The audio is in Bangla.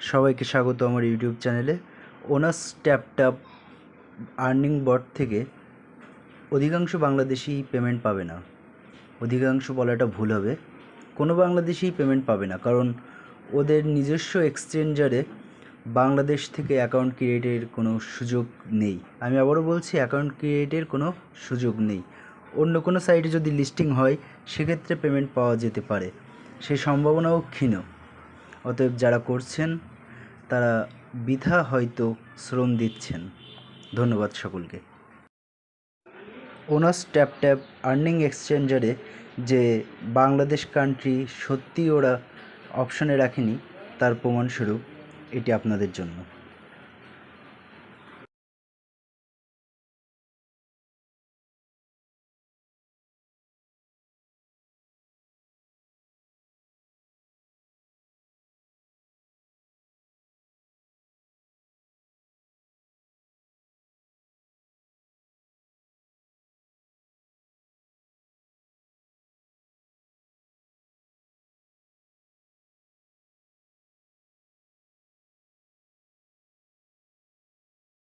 সবাইকে স্বাগত আমার ইউটিউব চ্যানেলে। Onus tap tap earning bot থেকে অধিকাংশ বাংলাদেশি পেমেন্ট পাবে না। অধিকাংশ বলাটা ভুল হবে। কোনো বাংলাদেশি পেমেন্ট পাবে না, কারণ ওদের নিজস্ব এক্সচেঞ্জারে বাংলাদেশ থেকে অ্যাকাউন্ট ক্রিয়েটের কোনো সুযোগ নেই। আমি আবারও বলছি অ্যাকাউন্ট ক্রিয়েটের কোনো সুযোগ নেই। অন্য কোনো সাইটে যদি লিস্টিং হয়, সেক্ষেত্রে পেমেন্ট পাওয়া যেতে পারে। সেই সম্ভাবনাও ক্ষীণ। অতএব যারা করছেন, তারা বৃথা হয়তো শ্রম দিচ্ছেন। ধন্যবাদ সকলকে। ওনাস ট্যাপ ট্যাপ আর্নিং এক্সচেঞ্জারে যে বাংলাদেশ কান্ট্রি সত্যি ওরা অপশানে রাখেনি, তার প্রমাণস্বরূপ এটি আপনাদের জন্য।